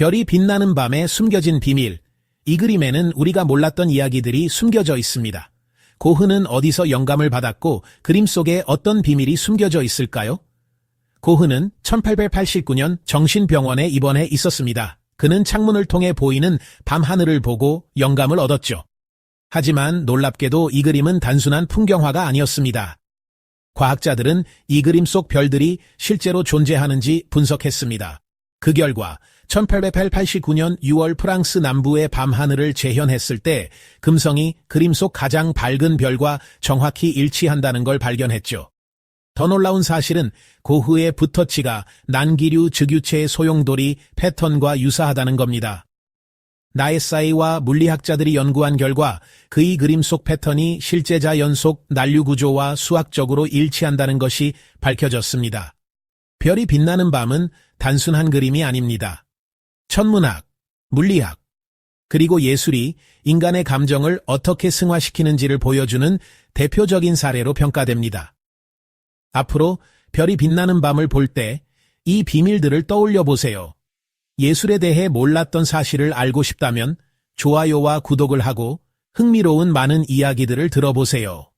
별이 빛나는 밤에 숨겨진 비밀. 이 그림에는 우리가 몰랐던 이야기들이 숨겨져 있습니다. 고흐는 어디서 영감을 받았고 그림 속에 어떤 비밀이 숨겨져 있을까요? 고흐는 1889년 정신병원에 입원해 있었습니다. 그는 창문을 통해 보이는 밤하늘을 보고 영감을 얻었죠. 하지만 놀랍게도 이 그림은 단순한 풍경화가 아니었습니다. 과학자들은 이 그림 속 별들이 실제로 존재하는지 분석했습니다. 그 결과 1889년 6월 프랑스 남부의 밤하늘을 재현했을 때 금성이 그림 속 가장 밝은 별과 정확히 일치한다는 걸 발견했죠. 더 놀라운 사실은 고흐의 붓터치가 난기류 즉유체의 소용돌이 패턴과 유사하다는 겁니다. 나에사이와 물리학자들이 연구한 결과 그의 그림 속 패턴이 실제자 연속 난류 구조와 수학적으로 일치한다는 것이 밝혀졌습니다. 별이 빛나는 밤은 단순한 그림이 아닙니다. 천문학, 물리학, 그리고 예술이 인간의 감정을 어떻게 승화시키는지를 보여주는 대표적인 사례로 평가됩니다. 앞으로 별이 빛나는 밤을 볼 때 이 비밀들을 떠올려 보세요. 예술에 대해 몰랐던 사실을 알고 싶다면 좋아요와 구독을 하고 흥미로운 많은 이야기들을 들어보세요.